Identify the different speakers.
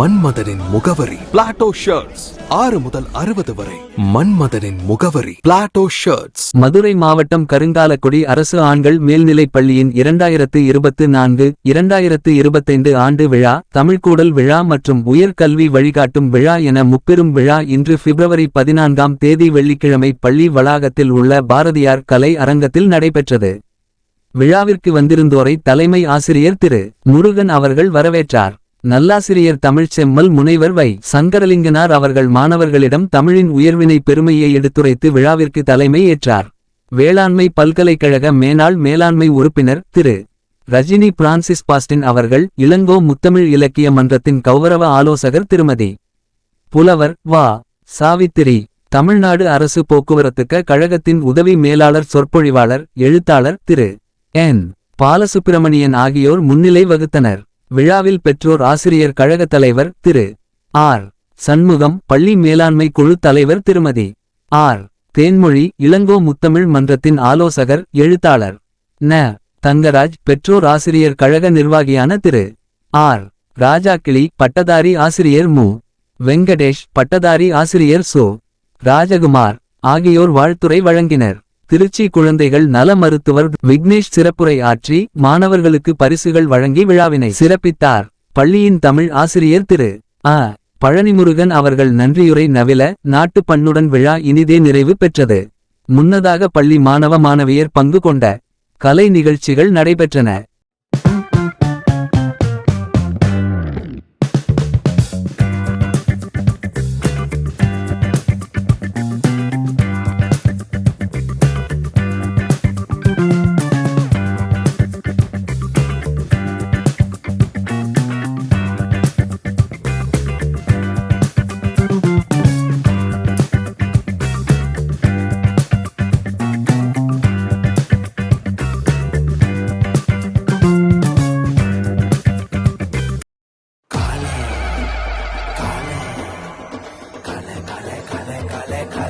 Speaker 1: மன்மதனின் முகவரி. Plato shirts ஆறு முதல் அறுபது வரை. மன்மதனின் முகவரி. பிளாட்டோ ஷர்ட்ஸ்
Speaker 2: மதுரை மாவட்டம் கருங்காலக்குடி அரசு ஆண்கள் மேல்நிலைப் பள்ளியின் இரண்டாயிரத்து இருபத்து நான்கு இரண்டாயிரத்து இருபத்தைந்து ஆண்டு விழா தமிழ்கூடல் விழா மற்றும் உயர்கல்வி வழிகாட்டும் விழா என முப்பெரும் விழா இன்று பிப்ரவரி பதினான்காம் தேதி வெள்ளிக்கிழமை பள்ளி வளாகத்தில் உள்ள பாரதியார் கலை அரங்கத்தில் நடைபெற்றது. விழாவிற்கு வந்திருந்தோரை தலைமை ஆசிரியர் திரு. முருகன் அவர்கள் வரவேற்றார். நல்லாசிரியர் தமிழ் செம்மல் முனைவர் வை. சங்கரலிங்கனார் அவர்கள் மாணவர்களிடம் தமிழின் உயர்வினை பெருமையை எடுத்துரைத்து விழாவிற்கு தலைமை ஏற்றார். வேளாண்மை பல்கலைக்கழக மேனாள் மேலாண்மை உறுப்பினர் திரு. ரஜினி பிரான்சிஸ் பாஸ்டின் அவர்கள் இளங்கோ முத்தமிழ் இலக்கிய மன்றத்தின் கௌரவ ஆலோசகர் திருமதி. புலவர் வா. சாவித்திரி. தமிழ்நாடு அரசு போக்குவரத்துக்க கழகத்தின் உதவி மேலாளர் சொற்பொழிவாளர் எழுத்தாளர் திரு. என். பாலசுப்பிரமணியன் ஆகியோர் முன்னிலை வகுத்தனர். விழாவில் பெற்றோர் ஆசிரியர் கழகத் தலைவர் திரு. ஆர். சண்முகம் பள்ளி மேலாண்மை குழு தலைவர் திருமதி. ஆர். தேன்மொழி இளங்கோ முத்தமிழ் மன்றத்தின் ஆலோசகர் எழுத்தாளர். ந. தங்கராஜ் பெற்றோர் ஆசிரியர் கழக நிர்வாகியான திரு. ஆர். ராஜாக்கிளி பட்டதாரி ஆசிரியர் மு. வெங்கடேஷ் பட்டதாரி ஆசிரியர் சோ. ராஜகுமார் ஆகியோர் வாழ்த்துரை வழங்கினர். திருச்சி குழந்தைகள் நல மருத்துவர் விக்னேஷ் சிறப்புரை ஆற்றி மாணவர்களுக்கு பரிசுகள் வழங்கி விழாவினை சிறப்பித்தார். பள்ளியின் தமிழ் ஆசிரியர் திரு. அ. பழனிமுருகன் அவர்கள் நன்றியுரை நவில நாட்டு பண்ணுடன் விழா இனிதே நிறைவு பெற்றது. முன்னதாக பள்ளி மாணவ மாணவியர் பங்கு கொண்ட கலை நிகழ்ச்சிகள் நடைபெற்றன.